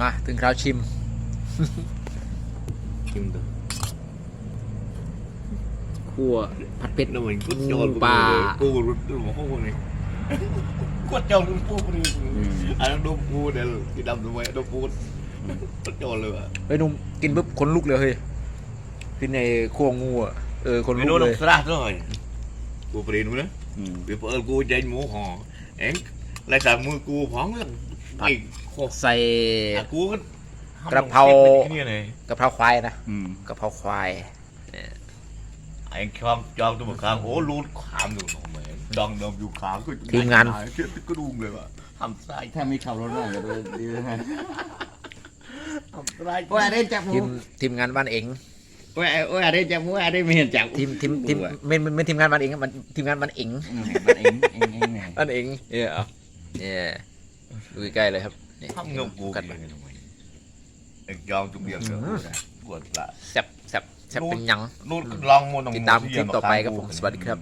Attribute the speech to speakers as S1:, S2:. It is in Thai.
S1: มาถึงคราวชิม
S2: ชิมดู
S1: คั่วผัดเผ็ด
S2: nó mình cút
S1: Ngu
S2: cho luôn
S1: bà.
S2: cô rút rút một khúc này cút cho luôn cô đi à nó đốt cô để cái đâm tụi mày đốt cô cút cho luôn à
S1: เฮ้ยหนุ่มกินปุ๊บขนลุกเลยเฮ้ยกินในคั่วงูอะเออขน
S2: mày
S1: ลุก
S2: nói
S1: เล
S2: nó
S1: ย
S2: ra rồi cô phải luôn đó
S3: อืม
S2: vì vợ cô dành mũ hò em lại xài mưa cô phóng lắm mày khô
S1: ใส่
S2: à cô cái
S1: Crab hàu.
S2: cái kia này
S1: กะเพราควายนะ
S3: อืม
S1: กะเพราควาย
S2: anh cho cho tôi một khám ố luôn khám được nó mày đòn đòn dù khám cái
S1: Team ngành.
S2: cái cái đuông rồi mà làm sai
S3: ถ้าไม่ขับรถได้ก็เลยดีนะ
S2: làm sai
S3: โอ้ยอะไรจับหมู
S1: ทีมทีมงานบ้านเอง
S3: โอ้ยโอ้ยอะไรจับหมูอะไรไม่เห็นจับ
S1: ทีมทีมทีมไม่ไม่ไม่ทีมงานบ้านเองมันทีมงานบ้านเอง
S3: อืมมันเองเองเองไง
S1: บ้านเองเนี่ยเอาเนี่ย ดูใกล้ๆเลยครับนี่
S2: không ngọc cô
S1: กั
S2: kia
S1: ดไป
S2: này mày anh cho chung điểm
S1: Ừ.
S2: nữa quật lại
S1: แซ่บแซ่บแซ่บเป็นหยัง
S2: nốt long một đồng
S1: ติดตามคลิปต่อไปครับผมสวัสดีครับ